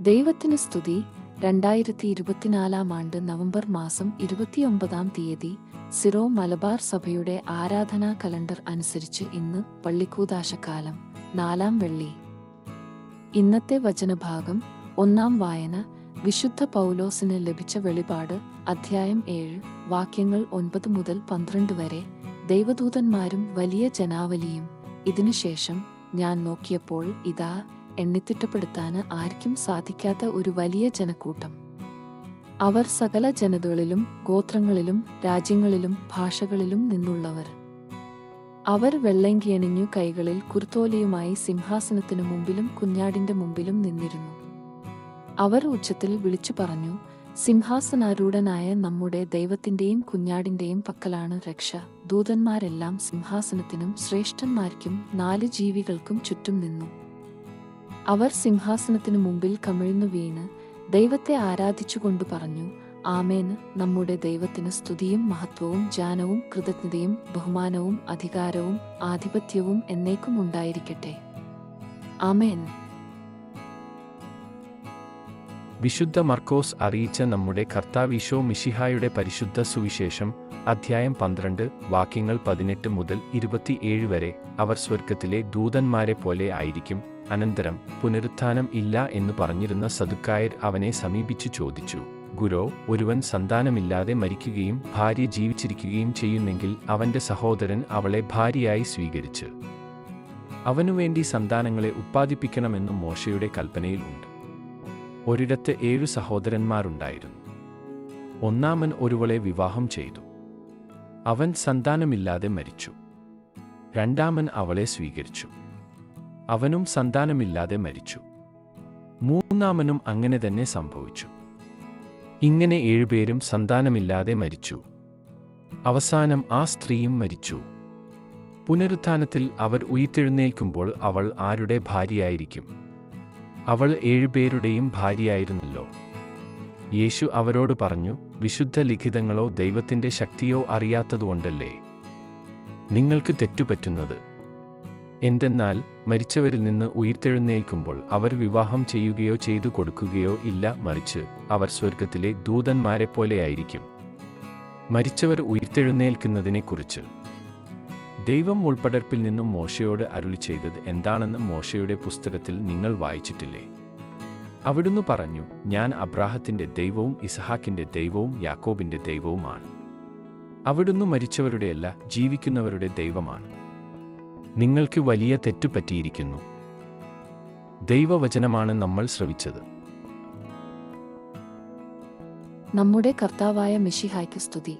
ദൈവത്തിന് സ്തുതി. രണ്ടായിരത്തി ഇരുപത്തിനാലാം ആണ്ട് നവംബർ മാസം ഇരുപത്തിയൊമ്പതാം തീയതി സിറോ മലബാർ സഭയുടെ ആരാധനാ കലണ്ടർ അനുസരിച്ച് ഇന്ന് പള്ളിക്കൂതാശക്കാലം നാലാം വെള്ളി. ഇന്നത്തെ വചനഭാഗം ഒന്നാം വായന വിശുദ്ധ പൗലോസിന് ലഭിച്ച വെളിപാട് അധ്യായം ഏഴ് വാക്യങ്ങൾ ഒൻപത് മുതൽ പന്ത്രണ്ട് വരെ ദൈവദൂതന്മാരും വലിയ ജനാവലിയും. ഇതിനുശേഷം ഞാൻ നോക്കിയപ്പോൾ ഇതാ എണ്ണിത്തിട്ടപ്പെടുത്താന് ആർക്കും സാധിക്കാത്ത ഒരു വലിയ ജനക്കൂട്ടം. അവർ സകല ജനതകളിലും ഗോത്രങ്ങളിലും രാജ്യങ്ങളിലും ഭാഷകളിലും നിന്നുള്ളവർ. അവർ വെള്ളങ്കിയണിഞ്ഞു കൈകളിൽ കുർത്തോലിയുമായി സിംഹാസനത്തിനു മുമ്പിലും കുഞ്ഞാടിന്റെ മുമ്പിലും നിന്നിരുന്നു. അവർ ഉച്ചത്തിൽ വിളിച്ചു പറഞ്ഞു സിംഹാസനാരൂഢനായ നമ്മുടെ ദൈവത്തിന്റെയും കുഞ്ഞാടിന്റെയും പക്കലാണ് രക്ഷ. ദൂതന്മാരെല്ലാം സിംഹാസനത്തിനും ശ്രേഷ്ഠന്മാർക്കും നാല് ജീവികൾക്കും ചുറ്റും നിന്നു. അവർ സിംഹാസനത്തിനു മുമ്പിൽ കമിഴ്ന്നു വീണ് ദൈവത്തെ ആരാധിച്ചുകൊണ്ട് പറഞ്ഞു ആമേന് നമ്മുടെ ദൈവത്തിന് സ്തുതിയും മഹത്വവും ജാനവും കൃതജ്ഞതയും ബഹുമാനവും അധികാരവും ആധിപത്യവും എന്നേക്കും ഉണ്ടായിരിക്കട്ടെ ആമേൻ. വിശുദ്ധ മർക്കോസ് അറിയിച്ച നമ്മുടെ കർത്താവിശോ മിഷിഹായുടെ പരിശുദ്ധ സുവിശേഷം അധ്യായം പന്ത്രണ്ട് വാക്യങ്ങൾ പതിനെട്ട് മുതൽ ഇരുപത്തിയേഴ് വരെ. അവർ സ്വർഗത്തിലെ ദൂതന്മാരെ പോലെ ആയിരിക്കും. അനന്തരം പുനരുത്ഥാനം ഇല്ല എന്ന് പറഞ്ഞിരുന്ന സദുക്കായർ അവനെ സമീപിച്ചു ചോദിച്ചു. ഗുരോ ഒരുവൻ സന്താനമില്ലാതെ മരിക്കുകയും ഭാര്യ ജീവിച്ചിരിക്കുകയും ചെയ്യുന്നെങ്കിൽ അവന്റെ സഹോദരൻ അവളെ ഭാര്യയായി സ്വീകരിച്ച്. അവനുവേണ്ടി സന്താനങ്ങളെ ഉത്പാദിപ്പിക്കണമെന്നും മോശയുടെ കൽപ്പനയിൽ ഉണ്ട്. ഒരിടത്ത് ഏഴു സഹോദരന്മാരുണ്ടായിരുന്നു. ഒന്നാമൻ ഒരുവളെ വിവാഹം ചെയ്തു. അവൻ സന്താനമില്ലാതെ മരിച്ചു. രണ്ടാമൻ അവളെ സ്വീകരിച്ചു. അവനും സന്താനമില്ലാതെ മരിച്ചു. മൂന്നാമനും അങ്ങനെ തന്നെ സംഭവിച്ചു. ഇങ്ങനെ ഏഴുപേരും സന്താനമില്ലാതെ മരിച്ചു. അവസാനം ആ സ്ത്രീയും മരിച്ചു. പുനരുത്ഥാനത്തിൽ അവർ ഉയിത്തെഴുന്നേൽക്കുമ്പോൾ അവൾ ആരുടെ ഭാര്യയായിരിക്കും? അവൾ ഏഴുപേരുടെയും ഭാര്യയായിരുന്നല്ലോ. യേശു അവരോട് പറഞ്ഞു വിശുദ്ധ ലിഖിതങ്ങളോ ദൈവത്തിന്റെ ശക്തിയോ അറിയാത്തതുകൊണ്ടല്ലേ നിങ്ങൾക്ക് തെറ്റുപറ്റുന്നത്? എന്തെന്നാൽ മരിച്ചവരിൽ നിന്ന് ഉയർത്തെഴുന്നേൽക്കുമ്പോൾ അവർ വിവാഹം ചെയ്യുകയോ ചെയ്തു കൊടുക്കുകയോ ഇല്ല മറിച്ച് അവർ സ്വർഗത്തിലെ ദൂതന്മാരെപ്പോലെയായിരിക്കും. മരിച്ചവർ ഉയിർത്തെഴുന്നേൽക്കുന്നതിനെക്കുറിച്ച് ദൈവം ഉൾപ്പെടർപ്പിൽ നിന്നും മോശയോട് അരുളി ചെയ്തത് എന്താണെന്ന് മോശയുടെ പുസ്തകത്തിൽ നിങ്ങൾ വായിച്ചിട്ടില്ലേ? അവിടുന്ന് പറഞ്ഞു ഞാൻ അബ്രാഹത്തിന്റെ ദൈവവും ഇസഹാക്കിന്റെ ദൈവവും യാക്കോബിന്റെ ദൈവവുമാണ്. അവിടുന്ന് മരിച്ചവരുടെയല്ല ജീവിക്കുന്നവരുടെ ദൈവമാണ്. നിങ്ങൾക്ക് വലിയ തെറ്റുപറ്റിയിരിക്കുന്നു ദൈവവചനമാണ് നമ്മൾ ശ്രവിച്ചത്. നമ്മുടെ കർത്താവായ മിഷിഹായ്ക്ക് സ്തുതി.